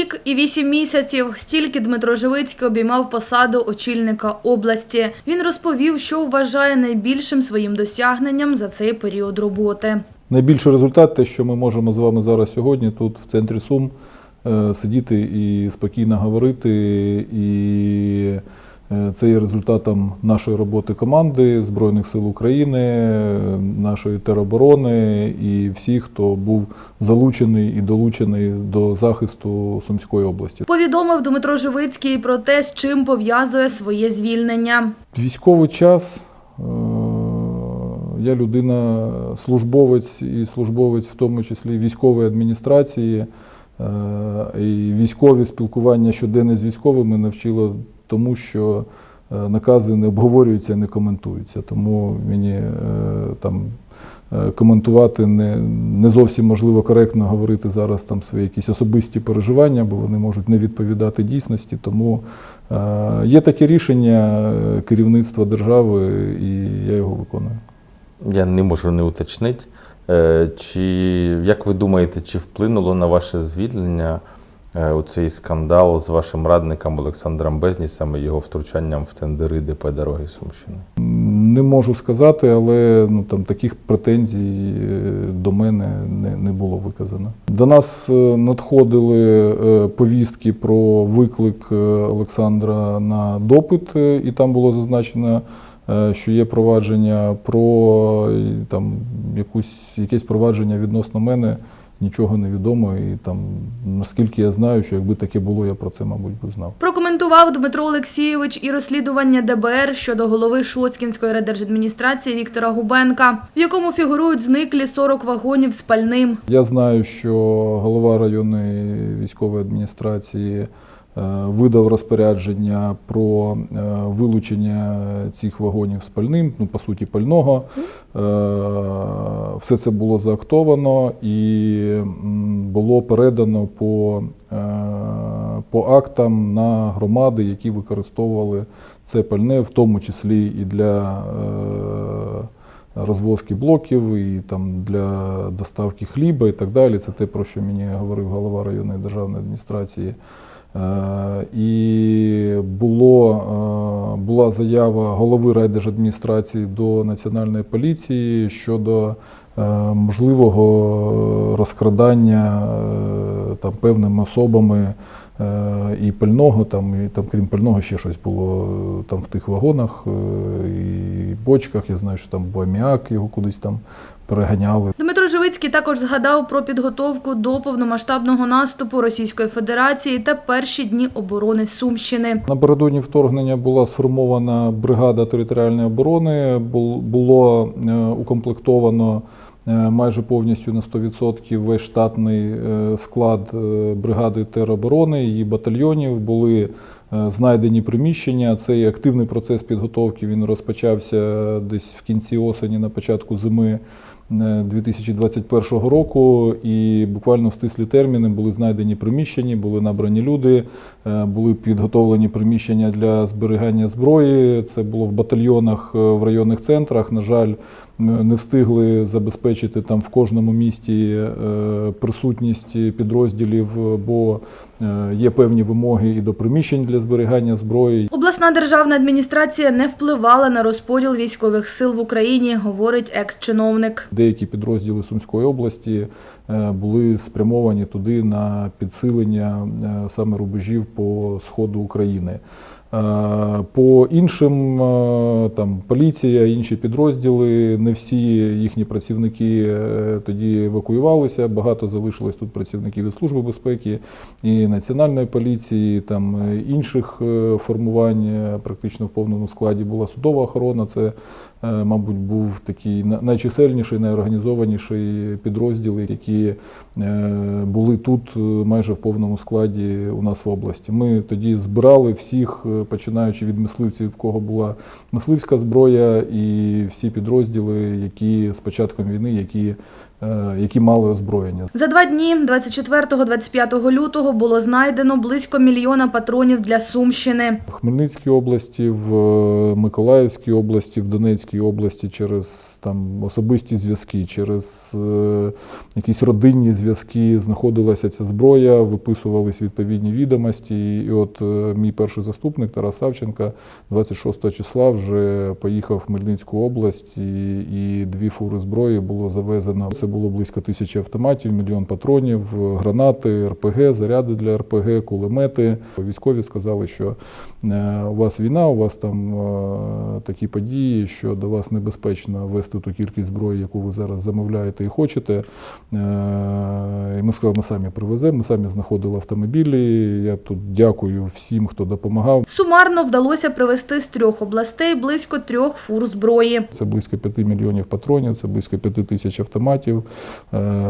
Рік і вісім місяців стільки Дмитро Живицький обіймав посаду очільника області. Він розповів, що вважає найбільшим своїм досягненням за цей період роботи. Найбільший результат те, що ми можемо з вами зараз сьогодні тут в центрі Сум е, сидіти і спокійно говорити. І це є результатом нашої роботи команди Збройних сил України, е, нашої тероборони і всіх, хто був залучений і долучений до захисту Сумської області. Повідомив Дмитро Живицький про те, з чим пов'язує своє звільнення. Військовий час. е, Я людина, службовець і службовець, в тому числі військової адміністрації. е, І військові спілкування щоденне з військовими навчило тому, що е, накази не обговорюються, не коментуються. Тому мені е, там е, коментувати не, не зовсім можливо коректно говорити зараз там свої якісь особисті переживання, бо вони можуть не відповідати дійсності. Тому є таке рішення керівництва держави, і я його виконую. Я не можу не уточнити. Чи як ви думаєте, чи вплинуло на ваше звільнення у цей скандал з вашим радником Олександром Безнісом і його втручанням в тендери ДП дороги Сумщини? Не можу сказати, але ну, там, таких претензій е, до мене не, не було виказано. До нас е, надходили е, повістки про виклик е, Олександра на допит, е, і там було зазначено, е, що є провадження про е, там, якусь, якесь провадження відносно мене. Нічого не відомо, і там, наскільки я знаю, що якби таке було, я про це, мабуть, би знав. Прокоментував Дмитро Олексійович і розслідування ДБР щодо голови Шоцкінської райдержадміністрації Віктора Губенка, в якому фігурують зниклі 40 вагонів з пальним. Я знаю, що голова районної військової адміністрації е, видав розпорядження про е, вилучення цих вагонів з пальним, ну по суті, пального. Е, Все це було заактовано і було передано по, е, по актам на громади, які використовували це пальне, в тому числі і для. е, розвозки блоків і там для доставки хліба і так далі. Це те, про що мені говорив голова районної державної адміністрації. Е, І було, е, була заява голови райдержадміністрації до Національної поліції щодо е, можливого розкрадання там, певними особами і пального, там, і там, крім пального, ще щось було там в тих вагонах і бочках. Я знаю, що там був аміак, його кудись там переганяли. Дмитро Живицький також згадав про підготовку до повномасштабного наступу Російської Федерації та перші дні оборони Сумщини. Напередодні вторгнення була сформована бригада територіальної оборони, бул- було е, укомплектовано майже повністю на 100% весь штатний е, склад е, бригади тероборони, її батальйонів. Були е, знайдені приміщення. Цей активний процес підготовки він розпочався десь в кінці осені, на початку зими. е, 2021 року, і буквально в стислі терміни були знайдені приміщення, були набрані люди, е, були підготовлені приміщення для зберігання зброї. Це було в батальйонах е, в районних центрах. На жаль, не встигли забезпечити там в кожному місті е, присутність підрозділів, бо є певні вимоги і до приміщень для зберігання зброї. Обласна державна адміністрація не впливала на розподіл військових сил в Україні, говорить екс-чиновник. Деякі підрозділи Сумської області е, були спрямовані туди на підсилення е, саме рубежів по сходу України. Е, По іншим е, там поліція, інші підрозділи, не всі їхні працівники е, тоді евакуювалися. Багато залишилось тут працівників і Служби безпеки, і Національної поліції, там е, інших е, формувань. е, Практично в повному складі була судова охорона. Це, мабуть, був такий найчисельніший, найорганізованіший підрозділ, які були тут майже в повному складі у нас в області. Ми тоді збирали всіх починаючи від мисливців, в кого була мисливська зброя, і всі підрозділи, які з початком війни, які, які мали озброєння. За два дні, 24-25 лютого, було знайдено близько мільйона патронів для Сумщини. В Хмельницькій області, в е, Миколаївській області, в Донецькій області через там особисті зв'язки, через е, якісь родинні зв'язки знаходилася ця зброя, виписувались відповідні відомості. І от е, мій перший заступник Тарас Савченка 26 числа вже поїхав в Хмельницьку область, і, і дві фури зброї було завезено. Це було близько тисячі автоматів, мільйон патронів, гранати, РПГ, заряди для РПГ, кулемети. Військові сказали, що е, у вас війна, у вас там е, такі події, що до вас небезпечно вести ту кількість зброї, яку ви зараз замовляєте і хочете. Е, І ми сказали, ми самі привеземо, ми самі знаходили автомобілі. Я тут дякую всім, хто допомагав. Сумарно вдалося привезти з трьох областей близько трьох фур зброї. Це близько 5 мільйонів патронів, це близько 5 тисяч автоматів,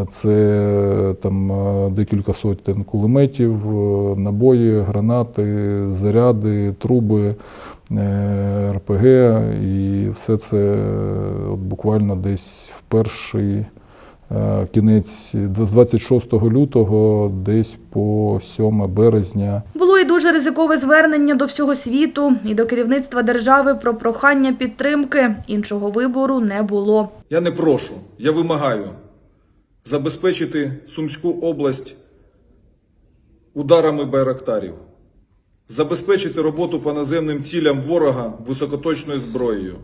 це там декілька сотень кулеметів, е, набої, гранати, заряди, труби, е, РПГ. І все це е, от буквально десь в перший кінець з 26 лютого, десь по 7 березня Було і дуже ризикове звернення до всього світу і до керівництва держави про прохання підтримки. Іншого вибору не було. Я не прошу, я вимагаю забезпечити Сумську область ударами байрактарів, забезпечити роботу по наземним цілям ворога високоточною зброєю,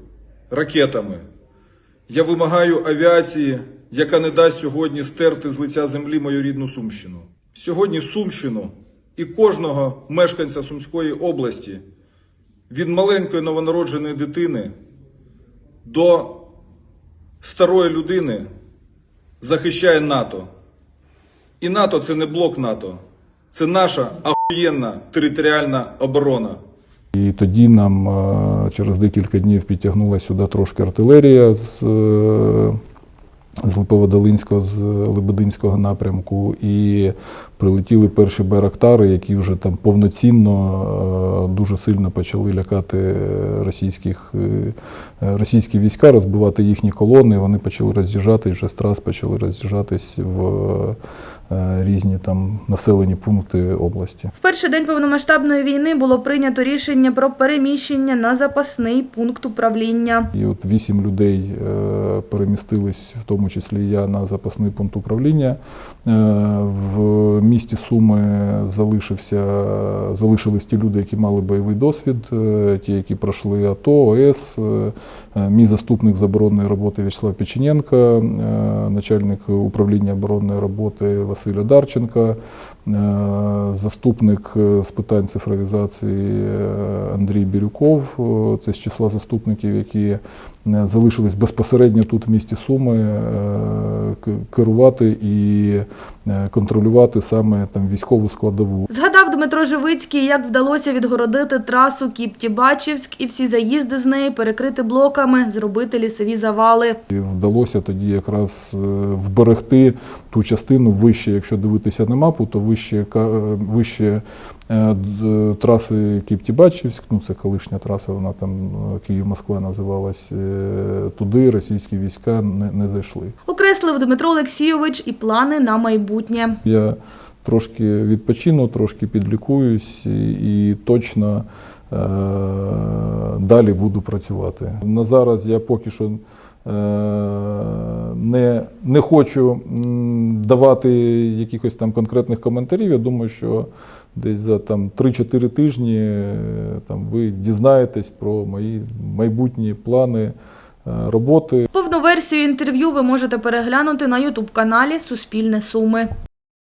ракетами. Я вимагаю авіації, яка не дасть сьогодні стерти з лиця землі мою рідну Сумщину. Сьогодні Сумщину і кожного мешканця Сумської області від маленької новонародженої дитини до старої людини захищає НАТО. І НАТО це не блок НАТО, це наша ахуєнна територіальна оборона. І тоді нам е, через декілька днів підтягнула сюди трошки артилерія з, е, з Липоводолинського, з Лебединського напрямку, і прилетіли перші байрактари, які вже там повноцінно е, дуже сильно почали лякати російських, російські війська, розбивати їхні колони. Вони почали роз'їжджати, вже з трас почали роз'їжджатись в різні там населені пункти області. В перший день повномасштабної війни було прийнято рішення про переміщення на запасний пункт управління. І от вісім людей е, перемістились, в тому числі я, на запасний пункт управління. Е, В місті Суми залишився, залишились ті люди, які мали бойовий досвід, е, ті, які пройшли АТО, ОС. Е, Мій заступник з оборонної роботи В'ячеслав Печененко, е, начальник управління оборонної роботи Василь Одарченко, е, заступник е, з питань цифровізації е, Андрій Бірюков. Це з числа заступників, які залишились безпосередньо тут в місті Суми керувати і контролювати саме там військову складову. Дмитро Живицький, як вдалося відгородити трасу Кіпті-Бачівськ і всі заїзди з неї перекрити блоками, зробити лісові завали. Вдалося тоді якраз е, вберегти ту частину вище, якщо дивитися на мапу, то вище, е, вище е, траси Кіпті-Бачівськ, ну це колишня траса, вона там Київ-Москва називалась, туди російські війська не, не зайшли. Окреслив Дмитро Олексійович і плани на майбутнє. Я трошки відпочину, трошки підлікуюсь і, і точно е, далі буду працювати. На зараз я поки що е, не, не хочу давати якихось там конкретних коментарів. Я думаю, що десь за там 3-4 тижні е, там, ви дізнаєтесь про мої майбутні плани е, роботи. Повну версію інтерв'ю ви можете переглянути на ютуб каналі Суспільне Суми.